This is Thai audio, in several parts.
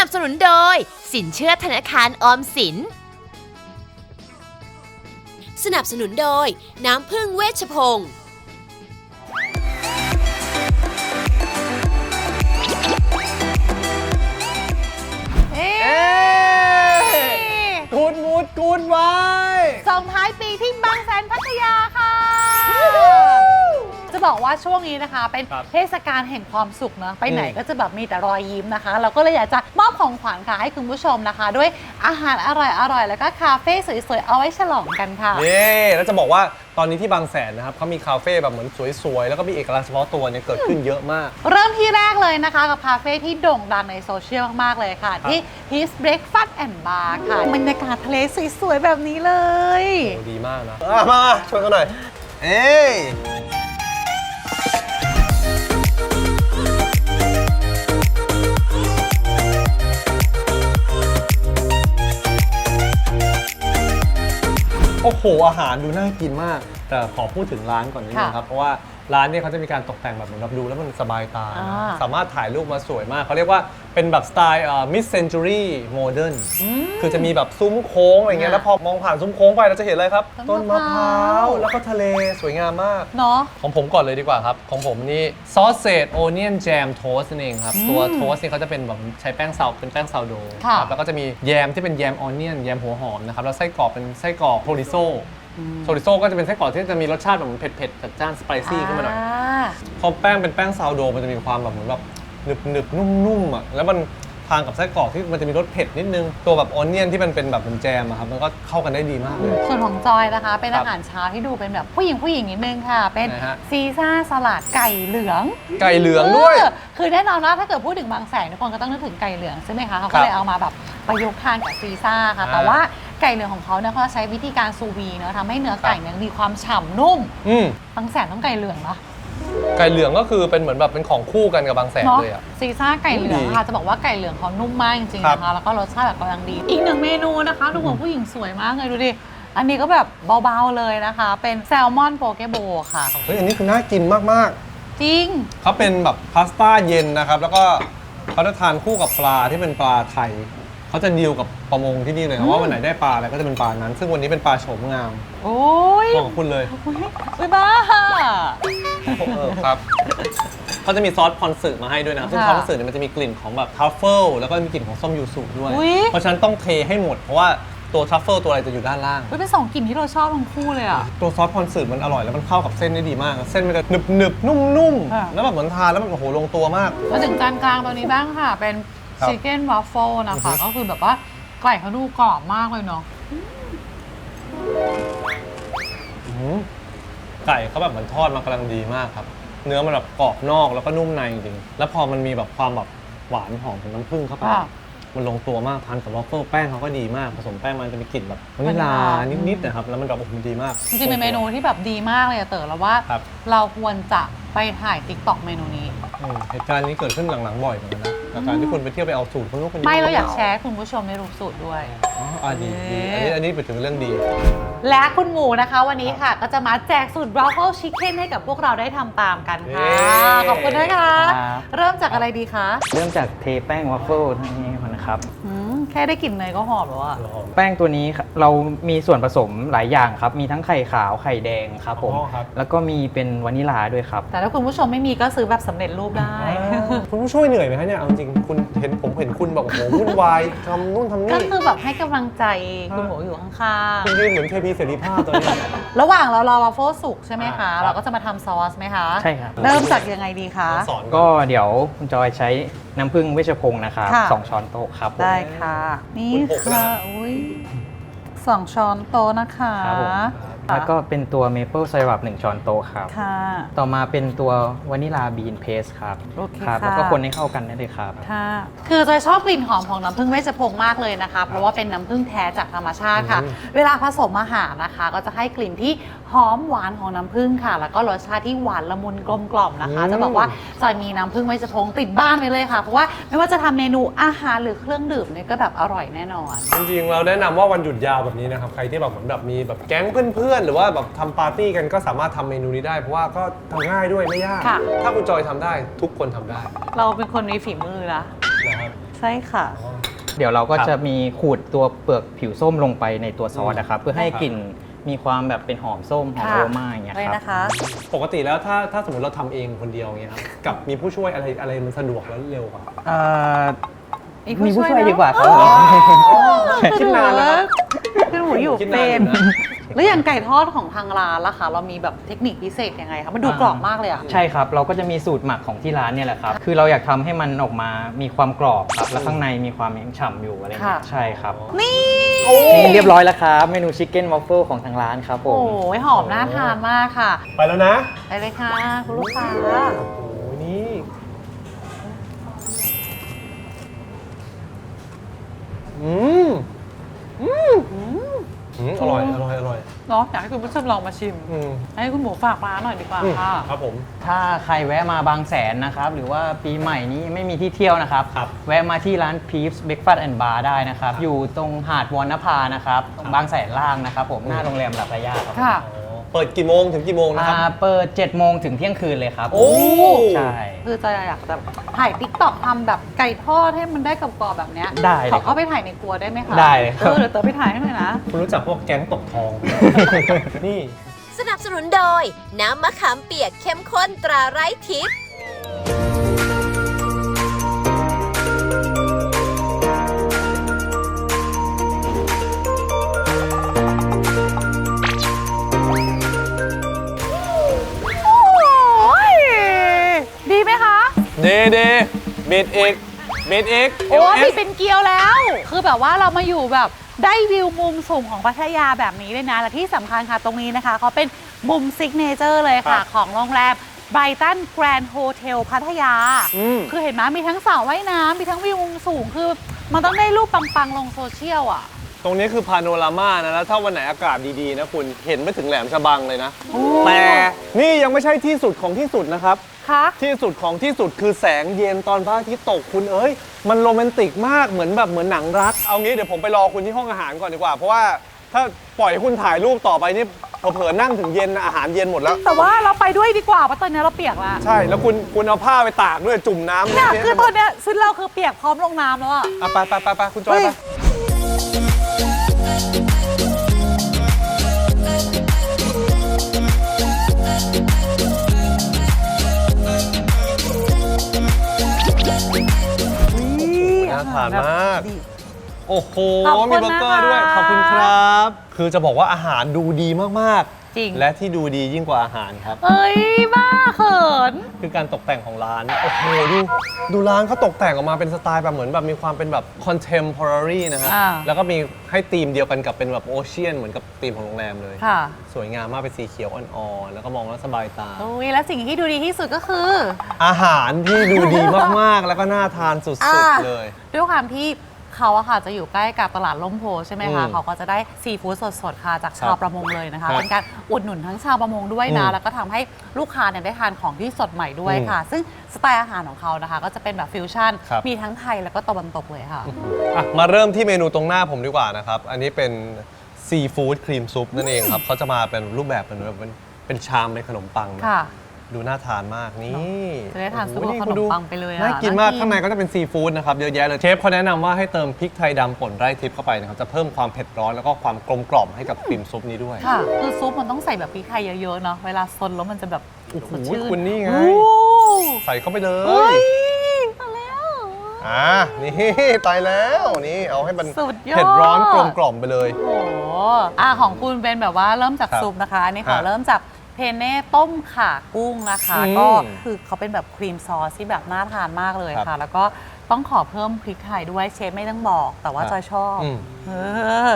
นับสนุนโดย สินเชื่อธนาคารออมสิน สนับสนุนโดย น้ำพึ่งเวชพงศ์เอ๊ะเอ๊ะกูดมูดกูดไว้ส่งท้ายปีที่บางแสนพัทยาค่ะจะ บอกว่าช่วงนี้นะคะ เป็นครับเทศกาลแห่งความสุขเนอะไปไหนอืมก็จะแบบมีแต่รอยยิ้มนะคะ เราก็เลยอยากจะมอบของขวัญค่ะให้คุณผู้ชมนะคะ ด้วยอาหารอร่อยๆ แล้วก็คาเฟ่สวยๆ เอาไว้ฉลองกันค่ะเย้แล้วจะบอกว่าตอนนี้ที่บางแสนนะครับเขามีคาเฟ่แบบเหมือนสวยๆ แล้วก็มีเอกลักษณ์เฉพาะตัวเนี่ยเกิดขึ้นเยอะมาก เริ่มที่แรกเลยนะคะกับคาเฟ่ที่โด่งดังในโซเชียลมาก ๆ เลยค่ะที่ His Breakfast and Bar ค่ะบรรยากาศทะเลสวย ๆ แบบนี้เลย โอ้ดีมากนะอะมามาชวนกันหน่อย เอ้ย โอ้โห อาหารดูน่ากินมาก แต่ขอพูดถึงร้านก่อนนิดนึงค่ะ ครับ เพราะว่า ร้านเนี่ยเขาจะมีการตกแต่งแบบเหมือนแบบดูแล้วมันสบายตา อ่า สามารถถ่ายรูปมาสวยมาก เขาเรียกว่าเป็นแบบสไตล์มิสเซนจูรี่โมเดิร์นคือจะมีแบบซุ้มโค้งอะไรเงี้ยอ่าแล้วพอมองผ่านซุ้มโค้งไปเราจะเห็นอะไรครับ ต้ต้นนมะมะพพร้าร้าว ว แล้วก็ทะเลสวยงามมาก เนาะ ของผมก่อนเลยดีกว่าครับ ของผมนี่ซอสเซจโอเนียนแจมโทสนั่นเองครับ ตัวโทสเนี่ยเขาจะเป็นแบบใช้แป้งซาวเป็นแป้งซาวโดค่ะ ครับแล้วก็จะมีแยมที่เป็นแยมออนเนียนแยมหัวหอมนะครับ แล้วไส้กรอกเป็นไส้กรอกโทริโซ โทริโซก็จะเป็นไส้กรอกที่จะมีรสชาติแบบเหมือนเผ็ดๆจัดจ้านสไปซี่ขึ้นมาหน่อยาพอแป้งเป็นแป้งซาวโดมันจะมีความแบบเหมือนแบบหนึบหนึบๆนุ่มๆอะแล้วมันทานกับไส้กรอกที่มันจะมีรสเผ็ดนิดนึง ตัวแบบออนเนียนที่มันเป็นแบบเหมือนแจมอะครับ มันก็เข้ากันได้ดีมากเลย ส่วนของจอยนะคะ เป็นครับอาหารเช้าที่ดูเป็นแบบผู้หญิงผู้หญิงนิดนึงค่ะ เป็นไหนฮะซีซ่าสลัดไก่เหลือง ไก่เหลืองด้วยเออคือแน่นอนว่าถ้าเกิดพูดถึงบางแสนทุกคนก็ต้องนึกถึงไก่เหลืองใช่ไหมคะ เขาครัก็บเลยเอามาแบบประยุกต์ทานกับซีซ่าค่ะอ่าแต่ว่า ไก่เหลืองของเขาเนี่ยเขาใช้วิธีการซูวีเนอะทำให้เนื้อไก่เนี่ยมีความฉ่ำนุ่มอืมบางแสนต้องไก่เหลืองเนาะไก่เหลืองก็คือเป็นเหมือนแบบเป็นของคู่กันกับบางแสนเนาะเลยอะ ซีซ่าไก่เหลืองดีค่ะจะบอกว่าไก่เหลืองเขานุ่มมากจริงๆครับนะคะแล้วก็รสชาติแบบกำลังดี อีกหนึ่งเมนูนะคะดูเหมือนผู้หญิงสวยมากเลยดูดิอันนี้ก็แบบเบาๆเลยนะคะ เป็นแซลมอนโปเกโบค่ะ เฮ้ยอันนี้คือน่ากินมากจริง ๆเขาเป็นแบบพาสต้าเย็นนะครับ แล้วก็เขาจะทานคู่กับปลาที่เป็นปลาไทย เขาจะดีลกับประมงที่นี่เลยนะว่าวันไหนได้ปลาอะไรก็จะเป็นปลานั้น ซึ่งวันนี้เป็นปลาโฉมงามโอ้ยบอกกับคุณเลยอุ้ยบ้า เออครับเขาจะมีซอสพอนสึมาให้ด้วยนะซึ่งค่ะซอสพอนสึเนี่ยมันจะมีกลิ่นของแบบทัฟเฟิลแล้วก็มีกลิ่นของส้มยูสุด้วย อุ๊ย เพราะฉะนั้นต้องเทให้หมดเพราะว่าตัวทัฟเฟิลตัวอะไรจะอยู่ด้านล่าง อุ้ยเป็นสองกลิ่นที่เราชอบทั้งคู่เลยอะ ตัวซอสพอนสึมันอร่อยแล้วมันเข้ากับเส้นได้ดีมาก เส้นมันจะหนึบหนึบๆนุ่มค่ะ ๆ แล้วแบบเหมือนทานแล้วมันโอ้โหลงตัวมาก มาถึงจานกลางตัวนี้บ้างค่ะ เป็น ครับ ชิคเก้นวัฟเฟิลนะคะอือฮึก็คือแบบว่าไก่เขาดูกรอบมากเลยเนาะอื้อหือไก่เขาแบบเหมือนทอดมากำลังดีมากครับ เนื้อมันแบบกรอบนอกแล้วก็นุ่มในจริงๆแล้วพอมันมีแบบความแบบหวานหอมของน้ำผึ้งเข้าไป ค่ะ มันลงตัวมากทานกับวอฟเฟิลแป้งเขาก็ดีมาก ผสมแป้งมันจะมีกลิ่นแบบวานิลามันหอมนิดๆนะครับ แล้วมันแบบโอ้โหดีมากจริงๆเป็นเมนูที่แบบดีมากเลยอะเต๋อแล้วว่า ครับเราควรจะไปถ่ายติ๊กต็อกเมนูนี้ อืมเหตุการณ์นี้เกิดขึ้นหลังๆบ่อยเหมือนกันนะ กับการที่คุณไปเที่ยวไปเอาสูตรคนนู้นคนนี้ไม่เราอยากแชร์ให้คุณผู้ชมได้รู้สูตรด้วย อ๋ออะดีดีเอ๊ะอันนี้อันนี้เป็นถึงเรื่องดี และคุณหมูนะคะวันนี้ค่ะ ก็จะมาแจกสูตร Broccoli Chicken ให้กับพวกเราได้ทำตามกันค่ะ เย้ ขอบคุณนะคะ ครับ เริ่มจากอะไรดีคะ เริ่มจากเทแป้งวัฟเฟิลนี่ก่อนนะครับ อืม แค่ได้กลิ่นเนยก็หอมแล้วอะแป้งตัวนี้ครับเรามีส่วนผสมหลายอย่างครับ มีทั้งไข่ขาวไข่แดงครับผม อ๋อครับ แล้วก็มีเป็นวานิลาด้วยครับ แต่ถ้าคุณผู้ชมไม่มีก็ซื้อแบบสำเร็จรูปได้ คุณผู้ช่วยเหนื่อยไหมคะเนี่ยเอาจริงคุณเห็นผมเห็นคุณแบบโอ้โหวุ่นวายทำนู่นทำก็นี่ คือแบบให้กำลังใจคุณหมูอยู่ข้างคุณยืนเหมือนเทพีเสรีภาพตอนนี้ ๆ ระหว่างเรารอวาฟเฟิลสุกใช่ไหมอ่าครัคะบเราก็จะมาทำซอสไหมคะ ใช่ครับ เริ่มจากยังไงดีคะ สอนก็เดี๋ยวคุณจอยใช้ น้ำผึ้งเวชพงศ์นะครับค่ะ สองช้อนโต๊ะครับผม ได้ค่ะ นี่ค่ะอุ้ยสองช้อนโต๊ะนะคะครับผม แล้วก็เป็นตัวเมเปิลไซรัปหนึ่งช้อนโต๊ะครับ ค่ะ ต่อมาเป็นตัววานิลาบีนเพสครับโอเคครับ ค่ะ แล้วก็คนให้เข้ากันได้เลยครับ ค่ะคือจอยชอบกลิ่นหอมของน้ำผึ้งเวชพงศ์มากเลยนะคะ เพราะว่าเป็นน้ำผึ้งแท้จากธรรมชาติค่ะ เวลาผสมอาหารนะคะ ก็จะให้กลิ่นที่ หอมหวานของน้ำผึ้งค่ะ แล้วก็รสชาติที่หวานละมุนกลมกล่อมนะคะ จะบอกว่าจอยมีน้ำผึ้งเวชพงศ์ติดบ้านไปเลยค่ะ เพราะว่าไม่ว่าจะทำเมนูอาหารหรือเครื่องดื่มเนี่ยก็แบบอร่อยแน่นอน จริงๆ เราแนะนำว่าวันหยุดยาวแบบนี้นะครับ ใครที่แบบเหมือนแบบมีแบบแก๊งเพื่อนๆ หรือว่าแบบทำปาร์ตี้กันก็สามารถทำเมนูนี้ได้ เพราะว่าก็ทำง่ายด้วยไม่ยาก ค่ะ ถ้าคุณจอยทำได้ทุกคนทำได้เราเป็นคนมีฝีมือนะนะครับใช่ค่ะเดี๋ยวเราก็ครับจะมีขูดตัวเปลือกผิวส้มลงไปในตัวซอสนะครับ เพื่อให้ครับกลิ่น มีความแบบเป็นหอมส้มหอมค่ะโรมาอย่างเงี้ยเลยครับนะคะ ปกติแล้วถ้าถ้าสมมติเราทำเองคนเดียวเงี้ยครับกับมีผู้ช่วยอะไรอะไรมันสะดวกแล้วเร็วกว่า เอ่อมีผู้มีผู้ช่ช่ววยยเนอะดีกว่าครับคิดนานแล้วครับคือหมูอยู่คิดเป็นานอยู่นะ แล้วอย่างไก่ทอดของทางร้านล่ะคะ เรามีแบบเทคนิคพิเศษยังไงคะมันดูกรอบมากเลยอะ ใช่ครับ เราก็จะมีสูตรหมักของที่ร้านเนี่ยแหละครับ คือเราอยากทำให้มันออกมามีความกรอบครับ แล้วข้างในมีความยังฉ่ำอยู่อะไรเงี้ยค่ะ ใช่ครับนี่นี่เรียบร้อยแล้วครับ เมนูชิคเก้นวอฟเฟิลของทางร้านครับผโอ้ม ยหอมน่าทานมากค่ะไปแล้วนะไปเลยค่ะคุณลูกค้าโอ้โหนี่อืมอืม อืมอร่อย อร่อย อร่อยเนาะอยากให้คุณผู้ชมลองมาชิม อืมให้คุณหมูฝากร้านหน่อยดีกว่าอืมค่ะ ครับผม ถ้าใครแวะมาบางแสนนะครับ หรือว่าปีใหม่นี้ไม่มีที่เที่ยวนะครับ ครับแวะมาที่ร้าน Peeps Breakfast and Bar ได้นะครับ อยู่ตรงหาดวอนนภานะครับตรงบางแสนล่างนะครับผม หน้าโรงแรมลาตายาครับ ค่ะอ๋อ เปิดกี่โมงถึงกี่โมงนะคอ่ารับ เปิด7โมงถึงเที่ยงคืนเลยครับโอ้ ใช่ คือจะอยากจะถ่ายติ๊กต็อกทำแบบไก่ทอดให้มันได้กรอบๆแบบเนี้ยได้เลยขอครัเข้าบไปถ่ายในครัวได้ไหมคะได้เลยครับ เออเดี๋ยวเต๋อไปถ่ายให้หน่อยนะ คุณรู้จักพวกแก๊งตกทองไหม นี่ สนับสนุนโดย น้ำมะขามเปียกเข้มข้นตราไร้ทิพย์ ดเดบิดอีกบิดอีก โอ้ LS มีเป็นเกียวแล้ว คือแบบว่าเรามาอยู่แบบได้วิวมุมสูงของพัทยาแบบนี้เลยนะ และที่สำคัญค่ะตรงนี้นะคะเขาเป็นมุมซิกเนเจอร์เลยค่ะ ครับของโรงแรมไบรตันแกรนด์โฮเทลพัทยา อืม คือเห็นไหมมีทั้งสระว่ายน้ำมีทั้งวิวมุมสูงคือ มันต้องได้รูปปังๆ ลงโซเชียลอะ ตรงนี้คือพาโนรามานะ แล้วถ้าวันไหนอากาศดี ๆ นะคุณ เห็นไปถึงแหลมฉบังเลยนะ แต่นี่ยังไม่ใช่ที่สุดของที่สุดนะครับ คะที่สุดของที่สุดคือแสงเย็นตอนพระอาทิตย์ตกคุณเอ้ย มันโรแมนติกมากเหมือนแบบเหมือนหนังรัก เอางี้เดี๋ยวผมไปรอคุณที่ห้องอาหารก่อนดีกว่า เพราะว่าถ้าปล่อยให้คุณถ่ายรูปต่อไปนี่เผลอๆนั่งถึงเย็นนะอาหารเย็นหมดแล้ว แต่ว่าเราไปด้วยดีกว่าเพราะตอนนี้เราเปียกแล้วใช่แล้วคุณคุณเอาผ้าไปตากด้วยจุ่มน้ำเนี่ยเละๆคือตอนเนี้ยชุดเราคือเปียกพร้อมลงน้ำแล้วอะอะไปไปไปไปคุณจอยเฮ้ไปานมาก โอ้โห ขอบคุณมีเบอร์เกอร์ด้วย นะคะขอบคุณครับ คือจะบอกว่าอาหารดูดีมากจริงๆและที่ดูดียิ่งกว่าอาหารครับ เอ้ย บ้าเขิน คือการตกแต่งของร้าน โอ้โห ดู ดูร้านเขาตกแต่งออกมาเป็นสไตล์แบบเหมือนแบบมีความเป็นแบบ contemporary นะฮะ อ่า แล้วก็มีให้ธีมเดียวกันกับเป็นแบบโอเชียนเหมือนกับธีมของโรงแรมเลย ค่ะสวยงามมากเป็นสีเขียวอ่อนๆ แล้วก็มองแล้วสบายตา โอ้ยและสิ่งที่ดูดีที่สุดก็คือ อาหารที่ดูดีมากๆ แล้วก็น่าทานสุดอ่า ๆเลย ด้วยความที่ เขาอะค่ะจะอยู่ใกล้กับตลาดล่มโพใช่ไหมคะอืมเขาก็จะได้ซีฟู้ดสดๆค่ะจากชาควรับประมงเลยนะคะครับเป็นการอุดหนุนทั้งชาวประมงด้วยนะอืมแล้วก็ทำให้ลูกค้าเนี่ยได้ทานของที่สดใหม่ด้วยค่ะ ซึ่งสไตล์อาหารของเขานะคะ ก็จะเป็นแบบฟิวชั่นครับ มีทั้งไทยแล้วก็ตะวันตกเลยค่ะ อะมาเริ่มที่เมนูตรงหน้าผมดีกว่านะครับ อันนี้เป็นซีฟู้ดครีมซุปนั่นเองครับเขาจะมาเป็นรูปแบบเป็นแบบเป็นเป็นชามเป็นขนมปังนะค่ะ ดูน่าทานมากนี่จะได้ทานซุปโอ้โหกับขนมคุณดูปังไปเลยอะน่ากินมากน่ากินข้างในก็จะเป็นซีฟู้ดนะครับเยอะแยะเลยเชฟเขาแนะนำว่าให้เติมพริกไทยดำป่นไร่ทิพย์เข้าไปนะครับจะเพิ่มความเผ็ดร้อนแล้วก็ความกลมกล่อมให้กับครีมซุปนี้ด้วยค่ะ คือซุปมันต้องใส่แบบพริกไทยเยอะๆเนาะ เวลาซนแล้วมันจะแบบโอ้โหสดชื่นคุณนี่ไงโอ้ใส่เข้าไปเลเฮ้ยยมาแล้ว อ่านี่ตายแล้วนี่เอาให้มันสุดยอด เผ็ดร้อนกลมกล่อมไปเลย โอ้โหอะของคุณเป็นแบบว่าเริ่มจากครับซุปนะคะ อันนี้ขอฮะเริ่มจาก เพนเน่ต้มข่ากุ้งนะคะ อืมก็คือเขาเป็นแบบครีมซอสที่แบบน่าทานมากเลยครัค่ะบแล้วก็ต้องขอเพิ่มพริกไทยด้วยเชฟไม่ต้องบอก แต่ว่าครับจอยชอบอืม เออ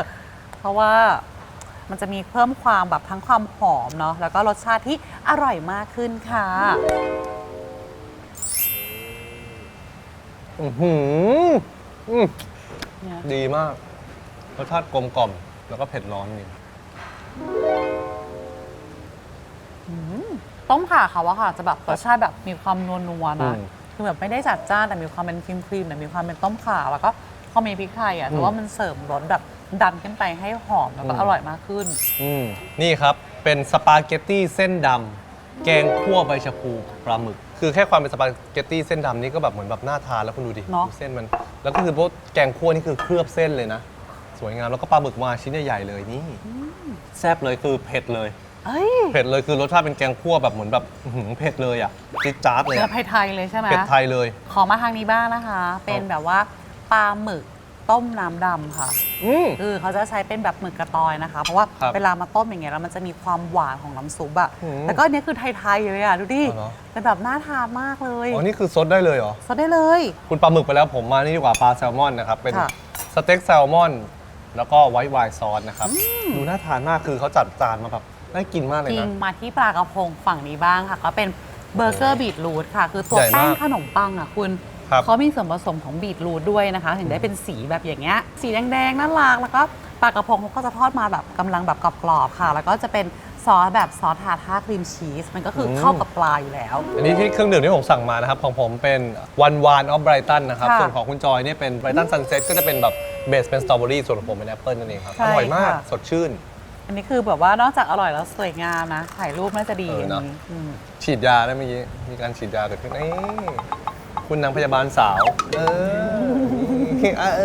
เพราะว่ามันจะมีเพิ่มความแบบทั้งความหอมเนาะแล้วก็รสชาติที่อร่อยมากขึ้นค่ะ อื้อหืออืมเนี่ยดีมาก รสชาติกลมกล่อม แล้วก็เผ็ดร้อนนี่ ต้มข่าเขาอะค่ะ จะแบบรสชาติแบบมีความนัวๆนะอืมคือแบบไม่ได้จัดจ้านแต่มีความเป็นครีมครีมๆแต่มีความเป็นต้มข่าแล้วก็พอมีพริกไทยอะอืมแต่ว่ามันเสริมรสแบบดันขึ้นไปให้หอมแล้วก็อืม อร่อยมากขึ้น อืมนี่ครับ เป็นสปาเกตตี้เส้นดำแกงคั่วใบชะพูปลาหมึก คือแค่ความเป็นสปาเกตตี้เส้นดำนี่ก็แบบเหมือนแบบน่าทานแล้วคุณดูดิเนอะ ดูเส้นมัน แล้วก็คือพวกแกงคั่วนี่คือเคลือบเส้นเลยนะ สวยงามแล้วก็ปลาหมึกมาชิ้นใหญ่ๆเลยนี่แซ่บเลยคือเผ็ดเลย เอ้ยเผ็ดเลยคือรสชาติเป็นแกงคั่วแบบเหมือนแบบอื้อหือเผ็ดเลยอะจิ๊ดจ๊าดเลยเนื้ออะไทยๆเลยใช่ไหม เผ็ดไทยเลย ขอมาทางนี้บ้างนะคะ เป็นแบบว่าปลาหมึกต้มน้ำดำค่ะ อืม คือเขาจะใช้เป็นแบบหมึกกระตอยนะคะ เพราะว่าครับเวลามาต้มอย่างเงี้ยแล้วมันจะมีความหวานของน้ำซุปอะอืมแล้วก็อันเนี้ยคือไทยๆเลยอะดูดิอ๋อเหรอ เป็นแบบน่าทานมากเลยอ๋อนี่คือซดได้เลยเหรอ สดได้เลย คุณปลาหมึกไปแล้วผมมานี่ดีกว่าปลาแซลมอนนะครับ เป็นค่ะสเต็กแซลมอน แล้วก็ไวท์ไวน์ซอสนะครับ ดูน่าทานมากคือเขาจัดจานมาแบบ น่ากินมากเลยจริงนะมาที่ปลากระพงฝั่งนี้บ้างค่ะ ก็เป็นเบอร์เกอร์บีทรูทค่ะ คือตัวใหญ่มากแป้งขนมปังอะคุณครับ เขามีส่วนผสมของบีทรูทด้วยนะคะ ถึงได้เป็นสีแบบอย่างเงี้ยสีแดงๆน่ารักแล้วก็ปลากระพงเขาก็จะทอดมาแบบกำลังแบบกรอบๆค่ะ แล้วก็จะเป็นซอสแบบซอสทาท่าครีมชีสมันก็คืออมเข้ากับปลาอยู่แล้ว อันนี้ที่เครื่องดื่มที่ผมสั่งมานะครับ ของผมเป็นวันวานออฟไบรตันนะครับ ค่ะ ส่วนของคุณจอยเนี่ยเป็นไบรตันซันเซ็ตก็จะเป็นแบบเบสเป็นสตรอเบอรี่ส่วนของผมเป็นแอปเปิลนั่นเองครับใช่อร่อยมากค่ะสดชื่น อันนี้คือแบบว่านอกจากอร่อยแล้วสวยงามนะถ่ายรูปน่าจะดีเอออันเนอะนี้อืมฉีดยาได้เมื่อกี้ มีการฉีดยาเกิดขึ้นเอ้ยคุณนางพยาบาลสาว เอออะเอ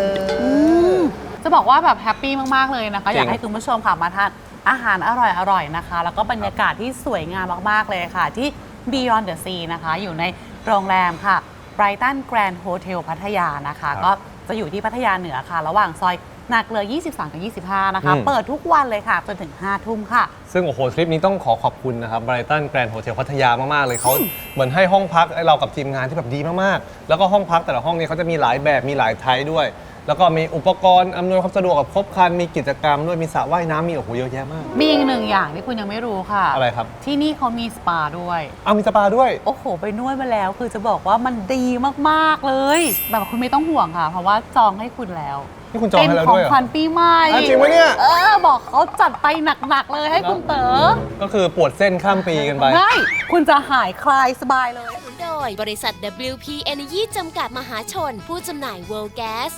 อ จะบอกว่าแบบแฮปปี้มาก ๆ เลยนะคะ จริงอยากให้คุณผู้ชมค่ะมาทานอาหารอร่อยๆนะคะ แล้วก็บรรยากาศที่สวยงามมากๆเลยค่ะ ที่ Beyond the Sea นะคะ อยู่ในโรงแรมค่ะ Brighton Grand Hotel พัทยานะคะก็จะอยู่ที่พัทยาเหนือค่ะ ระหว่างซอย นาเกลือ23 กับ 25 นะคะเปิดทุกวันเลยค่ะ จนถึง 5 ทุ่มค่ะ ซึ่งโอ้โหทริปนี้ต้องขอขอบคุณนะครับไบรตันแกรนด์โฮเทลพัทยามาก ๆ เลยเขาเหมือนให้ห้องพักให้เรากับทีมงานที่แบบดีมาก ๆ แล้วก็ห้องพักแต่ละห้องนี้เขาจะมีหลายแบบมีหลายไทป์ด้วย แล้วก็มีอุปกรณ์อำนวยความสะดวกกับครบครันมีกิจกรรมด้วยมีสระว่ายน้ำมีโอ้โหเยอะแยะมาก มีอีกหนึ่งอย่างที่คุณยังไม่รู้ค่ะ อะไรครับที่นี่เขามีสปาด้วย เอามีสปาด้วย โอ้โห ไปนวดมาแล้ว คือจะบอกว่ามันดีมาก ๆ เลย แบบคุณไม่ต้องห่วงค่ะ เพราะว่าจองให้คุณแล้ว นี่คุณจองให้แล้วเป็นขอด้งวยเหรอขวัญปีใหม่อะจริงปะเนี่ย เออ บอกเขาจัดไปหนักๆเลยให้คุณเต๋อก็คือปวดเส้นข้ามปีกันไป ไม่คุณจะหายคลายสบายเลยโดยบริษัท WP Energy จำกัดมหาชน ผู้จำหน่าย World Gas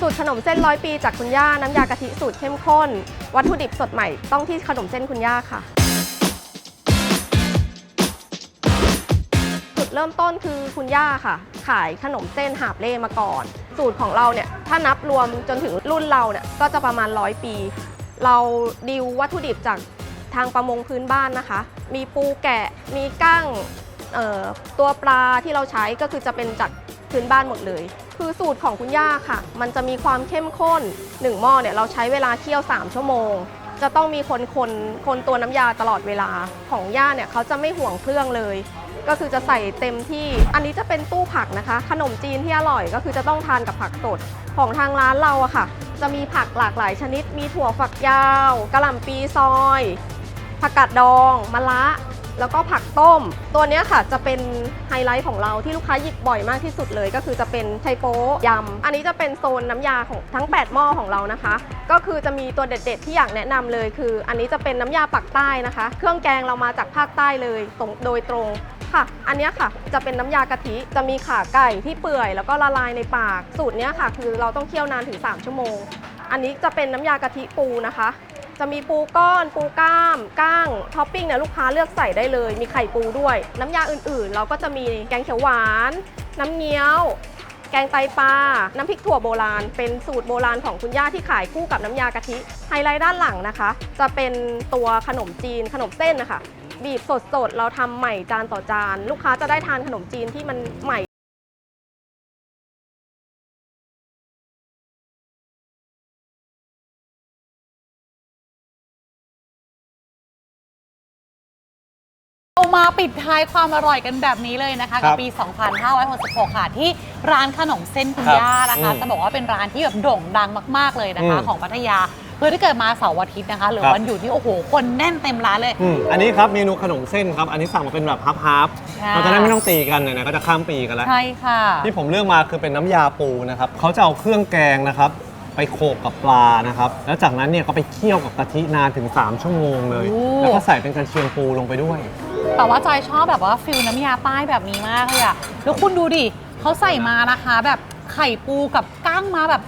สูตรขนมเส้นร้อยปีจากคุณย่า น้ำยากะทิสูตรเข้มข้น วัตถุดิบสดใหม่ต้องที่ขนมเส้นคุณย่าค่ะ เริ่มต้นคือคุณย่าค่ะ ขายขนมเส้นหาบเล่มาก่อน สูตรของเราเนี่ยถ้านับรวมจนถึงรุ่นเราเนี่ยก็จะประมาณร้อยปี เราดิววัตถุดิบจากทางประมงพื้นบ้านนะคะ มีปูแกะมีกั้งตัวปลาที่เราใช้ก็คือจะเป็นจากพื้นบ้านหมดเลย คือสูตรของคุณย่าค่ะ มันจะมีความเข้มข้น1หม้อเนี่ยเราใช้เวลาเคี่ยว 3 ชั่วโมง จะต้องมีคนคนคนตัวน้ำยาตลอดเวลาของย่าเนี่ยเขาจะไม่ห่วงเครื่องเลย ก็คือจะใส่เต็มที่ อันนี้จะเป็นตู้ผักนะคะ ขนมจีนที่อร่อยก็คือจะต้องทานกับผักสด ของทางร้านเราอะค่ะ จะมีผักหลากหลายชนิด มีถั่วฝักยาวกระหล่ำปีซอย ผักกาดดอง มะระ แล้วก็ผักต้ม ตัวนี้ค่ะจะเป็นไฮไลท์ของเราที่ลูกค้าหยิบบ่อยมากที่สุดเลย ก็คือจะเป็นไชโป๊ยำ อันนี้จะเป็นโซนน้ำยาของทั้ง 8 หม้อของเรานะคะ ก็คือจะมีตัวเด็ด ๆ ที่อยากแนะนำเลย คือ อันนี้จะเป็นน้ำยาปักใต้นะคะ เครื่องแกงเรามาจากภาคใต้เลยตรงโดยตรง ค่ะ อันนี้ค่ะจะเป็นน้ำยากะทิ จะมีขาไก่ที่เปื่อยแล้วก็ละลายในปาก สูตรนี้ค่ะ คือเราต้องเคี่ยวนานถึง 3 ชั่วโมง อันนี้จะเป็นน้ำยากะทิปูนะคะ จะมีปูก้อน ปูกล้ามก้างท็อปปิ้งเนี่ยลูกค้าเลือกใส่ได้เลย มีไข่ปูด้วย น้ำยาอื่นๆ เราก็จะมีแกงเขียวหวาน น้ำเงี้ยว แกงไตปลา น้ำพริกถั่วโบราณ เป็นสูตรโบราณของคุณย่าที่ขายคู่กับน้ำยากะทิ ไฮไลท์ด้านหลังนะคะ จะเป็นตัวขนมจีนขนมเส้นนะคะ บีบสดๆ เราทำใหม่จานต่อจาน ลูกค้าจะได้ทานขนมจีนที่มันใหม่เรามาปิดท้ายความอร่อยกันแบบนี้เลยนะคะครักับบปี 2566 ค่ะที่ร้านขนมเส้นคุณครับย่านะคะอืมจะบอกว่าเป็นร้านที่แบบโด่งดังมาก ๆเลยนะคะ อืมของพัทยา คือถ้าเกิดมาเสาร์อาทิตย์นะคะ หรือครับ วันหยุดที่โอ้โห คนแน่นเต็มร้านเลย อืมอันนี้ครับเมนูขนมเส้นครับ อันนี้สั่งมาเป็นแบบฮับฮับค่ะ เราจะได้ไม่ต้องตีกันเนี่ยนะก็จะข้ามปีกันแล้ว ใช่ค่ะ ที่ผมเลือกมาคือเป็นน้ำยาปูนะครับเขาจะเอาเครื่องแกงนะครับ ไปโขลกกับปลานะครับ แล้วจากนั้นเนี่ยก็ไปเคี่ยวกับกะทินานถึง 3 ชั่วโมงเลย โอ้ แล้วก็ใส่เป็นกระเทียมปูลงไปด้วย แต่ว่าจอยชอบแบบว่าฟิลน้ำยาใต้แบบนี้มากเลยอะแล้วคุณดูดิเขาใส่มานะคะ แบบไข่ปูกับก้างมาแบบ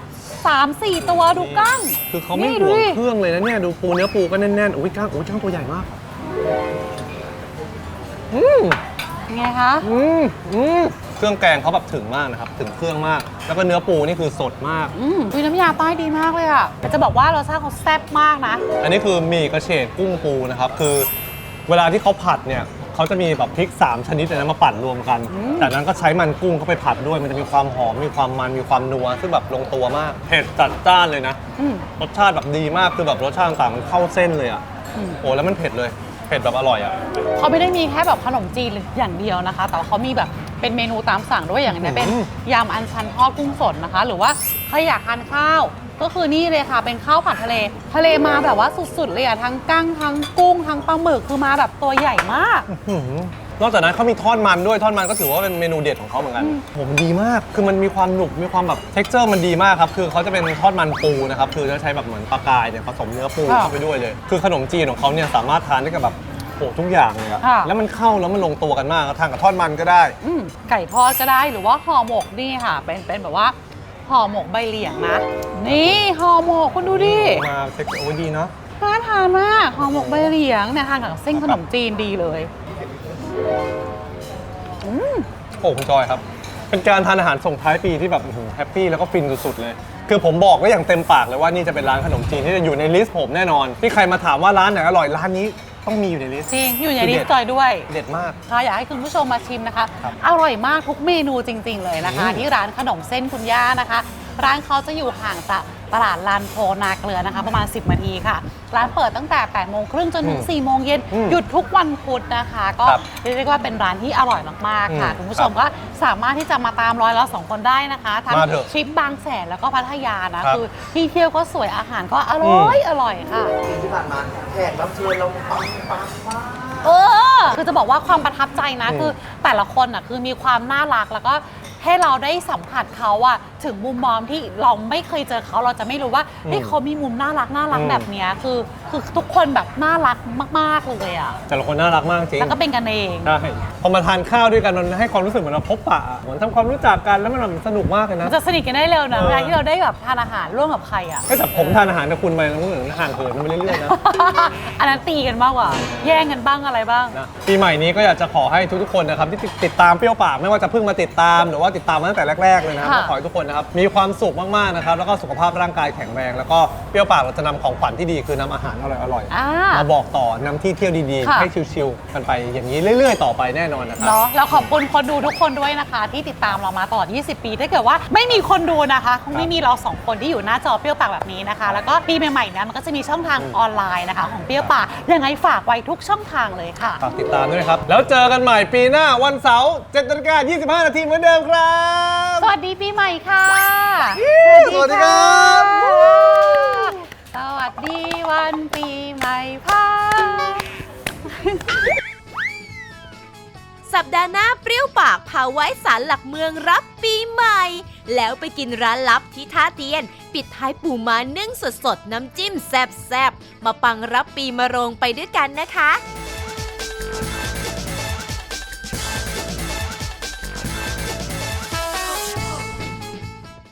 3 4 ตัวดูกั้งคือเขาไม่นี่ห่วงดิ เครื่องเลยนะเนี่ย ดูปูเนื้อปูก็แน่นๆ อุ้ยก้างอุ้ยก้างตัวใหญ่มาก อืมไงคะ อืมอืมเครื่องแกงเขาแบบถึงมากนะครับ ถึงเครื่องมาก แล้วก็เนื้อปูนี่คือสดมาก อืมดูน้ำยาใต้ดีมากเลยอะแต่จะบอกว่ารสชาติเขาแซ่บมากนะ อันนี้คือหมี่กระเฉดกุ้งปูนะครับ คือเวลาที่เขาผัดเนี่ย เขาจะมีแบบพริก 3 ชนิดเลยนะมาปั่นรวมกัน จากนั้นก็ใช้มันกุ้งเข้าไปผัดด้วย มันจะมีความหอม มีความมัน มีความนัว ซึ่งแบบลงตัวมาก เผ็ดจัดจ้านเลยนะ อืม รสชาติแบบดีมาก คือแบบรสชาติต่างๆมันเข้าเส้นเลยอะ อืม โอ้แล้วมันเผ็ดเลย เผ็ดแบบอร่อยอะ เขาไม่ได้มีแค่แบบขนมจีนอย่างเดียวนะคะ แต่ว่าเขามีแบบ เป็นเมนูตามสั่งด้วยอย่างนี้เป็นอืมยำอันชันทอดกุ้งสดนะคะ หรือว่าใครอยากทานข้าว ก็คือนี่เลยค่ะ เป็นข้าวผัดทะเล ทะเลมาแบบว่าสุดๆเลยอะทั้งกั้งทั้งกุ้งทั้งปลาหมึกคือมาแบบตัวใหญ่มากหือนอกจากนั้นเขามีทอดมันด้วยทอดมันก็ถือว่าเป็นเมนูเด็ดของเขาเหมือนกันผมดีมาก คือมันมีความหนุบมีความแบบ t e x t อร์มันดีมากครับ คือเขาจะเป็นทอดมันปูนะครับ คือจะใช้แบบเหมือนปลากายเนี่ยผสมเนื้อปูค่ะเข้าไปด้วยเลย คือขนมจีนของเขาเนี่ยสามารถทานได้กับแบบ โอ้ทุกอย่างเลยอะค่ะ แล้วมันเข้าแล้วมันลงตัวกันมากทานกับทอดมันก็ได้ อืมไก่ทอดก็ได้หรือว่าห่อหมกนี่ค่ะ เป็นเป็นแบบว่าห่อหมกใบเหลียงนะ นี่ห่อหมกคุณดูดิมาเซ็กโอ้ยดีเนาะน่าทานมากห่อหมกใบเหลียงเนี่ยทานกับเส้นขนมจีนดีเลยอืม โอ้คุณจอยครับ เป็นการทานอาหารส่งท้ายปีที่แบบแฮปปี้แล้วก็ฟินสุดๆเลย คือผมบอกไว้อย่างเต็มปากเลยว่านี่จะเป็นร้านขนมจีนที่จะอยู่ในลิสต์ผมแน่นอน ที่ใครมาถามว่าร้านไหนอร่อยร้านนี้ ต้องมีอยู่ในลิสต์ จริง อยู่ในคือลิเด็สดต์จอยด้วยเด็ดมาก ค่ะอยากให้คุณผู้ชมมาชิมนะคะ ครับอร่อยมากทุกเมนูจริง ๆ เลยนะคะ อืมที่ร้านขนมเส้นคุณย่านะคะ ร้านเขาจะอยู่ห่างจาก ตลาดลานโพนาเกลือนะคะ ประมาณ 10นาทีค่ะ ร้านเปิดตั้งแต่8โมงครึ่งจนถึงอืม4โมงเย็น อืมหยุดทุกวันพุธนะคะ ก็ครับเรียกได้ว่าเป็นร้านที่อร่อยมากๆค่ะ อืมคุณผู้ชมก็สามารถที่จะมาตามรอยเราสองคนได้นะคะทั้งมาเถอะทริปบางแสนแล้วก็พัทยานะ ครับคือที่เที่ยวก็สวยอาหารก็อร่อยอร่อยค่ะที่ผ่านมาแขกรับเชิญเราปังปังมาก เออ คือจะบอกว่าความประทับใจนะ อืมคือแต่ละคนอะคือมีความน่ารักแล้วก็ให้เราได้สัมผัสเขาอะถึงมุมมองที่เราไม่เคยเจอเขาเราจะไม่รู้ว่าเฮ้ยเขามีมุมน่ารักน่ารักอืม แบบเนี้ยคือคือทุกคนแบบน่ารักมากๆเลยอะแต่ละคนน่ารักมากจริง แล้วก็เป็นกันเอง ใช่ พอมาทานข้าวด้วยกันมันให้ความรู้สึกเหมือนเราพบปะเหมือนทำความรู้จักกันแล้วมันแบบสนุกมากเลยนะมันจะสนิทกันได้เร็วนะเออ เวลาที่เราได้แบบทานอาหารร่วมกับใครอะก็แต่ผมทานอาหารกับคุณไปแล้วเหมือนห่างเหินกันไปเรื่อยๆนะอันนั้นตีกันมากกว่า แย่งกันบ้างอะไรบ้าง นะปีใหม่นี้ก็อยากจะขอให้ทุกๆคนนะครับที่ติดตามเปรี้ยวปากไม่ว่าจะเพิ่งมาติดตามหรือว่าติดตามมาตั้งแต่แรกๆเลยนะครับค่ะ ก็ขอให้ทุกคนนะครับ มีความสุขมากๆนะครับ แล้วก็สุขภาพร่างกายแข็งแรง แล้วก็เปรี้ยวปากเราจะนำของขวัญที่ดีคือนำอาหารอร่อยอ่าๆ มาบอกต่อนำที่เที่ยวดีค่ะๆให้ชิลๆกันไปอย่างนี้เรื่อย ๆ ต่อไปแน่นอนนะครับ เนาะแล้วขอบคุณคนดูทุกคนด้วยนะคะ ที่ติดตามเรามาตลอด 20 ปี ถ้าเกิดว่าไม่มีคนดูนะคะคงไม่มีเราสองคนที่อยู่หน้าจอเปรี้ยวปากแบบนี้นะคะ แล้วก็ปีใหม่ๆเนี้มันก็จะมีช่องทางออนไลน์นะคะ ของเปรี้ยวปากยังไงฝากไว้ทุกช่องทางเลยค่ะ ฝากติดตามด้วยนะครับ แล้วเจอกันใหม่ปีหน้าวันเสาร์7นาฬิกา25 นาทีเหมือนเดิมครับ สวัสดีปีใหม่ค่ะ สวัสดีครับ สวัสดีวันปีใหม่พาสัปดาห์หน้าเปรี้ยวปากพาไว้สารหลักเมืองรับปีใหม่ แล้วไปกินร้านลับที่ท่าเตียน ปิดท้ายปูม้านึ่งสดๆ น้ำจิ้มแซ่บๆ มาปังรับปีมะโรงไปด้วยกันนะคะ